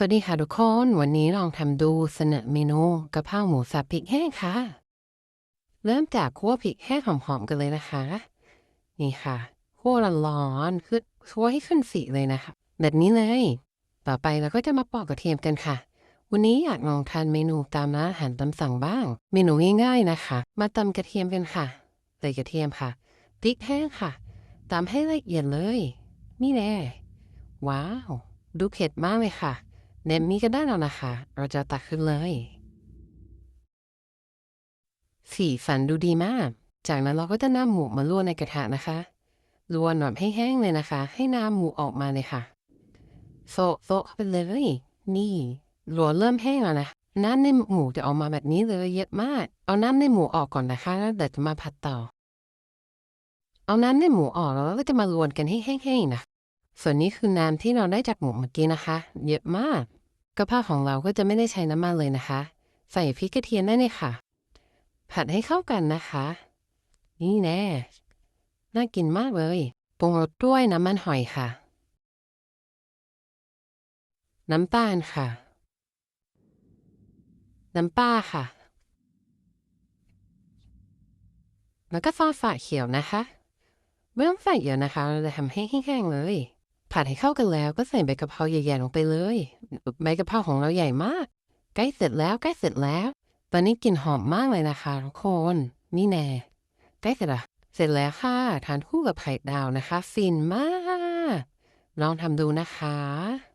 สวัสดีค่ะทุกคน วันนี้ลองทำดูเสนอเมนูกะเพราหมูสับพริกแห้งค่ะ เริ่มจากคั่วพริกแห้งหอมๆกันเลยนะคะ นี่ค่ะคั่วร้อนๆขึ้นคั่วให้ขึ้นสีเลยนะคะ แบบนี้เลย ต่อไปเราก็จะมาปอกกระเทียมกันค่ะ วันนี้อยากลองทานเมนูตามร้านอาหารตามสั่งบ้าง เมนูง่ายๆนะคะ มาตำกระเทียมกันค่ะใส่กระเทียมค่ะพริกแห้งค่ะตำให้ละเอียดเลย นี่แน่ว้าว ดูเผ็ดมากเลยค่ะ เนมมี่ก็ได้แล้วนะคะ เราจะตักขึ้นเลยสีสันดูดีมาก จากนั้นเราก็จะนำหมูมาลวกในกระทะนะคะลวนแบบให้แห้งเลยนะคะ ให้น้ำหมูออกมาเลยค่ะ โซโซเข้าไปเลยนี่ลวนเริ่มแห้งแล้วนะน้ำในหมูจะออกมาแบบนี้เลยเยอะมาก เอาน้ำในหมูออกก่อนนะคะ แล้วเดี๋ยวจะมาผัดต่อ เอาน้ำในหมูออกแล้วเราก็จะมาลวนกันให้แห้งๆนะ ส่วนนี้คือน้ำที่เราได้จากหมูเมื่อกี้นะคะ เยอะมาก กระเพราของเราก็จะไม่ได้ใช้น้ำมันเลยนะคะ ใส่พริกกระเทียมได้เลยค่ะ ผัดให้เข้ากันนะคะ นี่แน่น่ากินมากเลยปรุงรสด้วยน้ำมันหอยค่ะ น้ำตาลค่ะ น้ำปลาค่ะ แล้วก็ซอสฝาเขียวนะคะ ไม่ต้องใส่เยอะนะคะ เราจะทำให้แห้งๆเลย ผัดให้เข้ากันแล้วก็ใส่ใบกะเพราใหญ่ๆลงไปเลยใบกะเพราของเราใหญ่มาก ใกล้เสร็จแล้วใกล้เสร็จแล้ว ตอนนี้กลิ่นหอมมากเลยนะคะทุกคนนี่แน่ใกล้เสร็จละเสร็จแล้วค่ะ ทานคู่กับไข่ดาวนะคะ ฟินมาก ลองทำดูนะคะ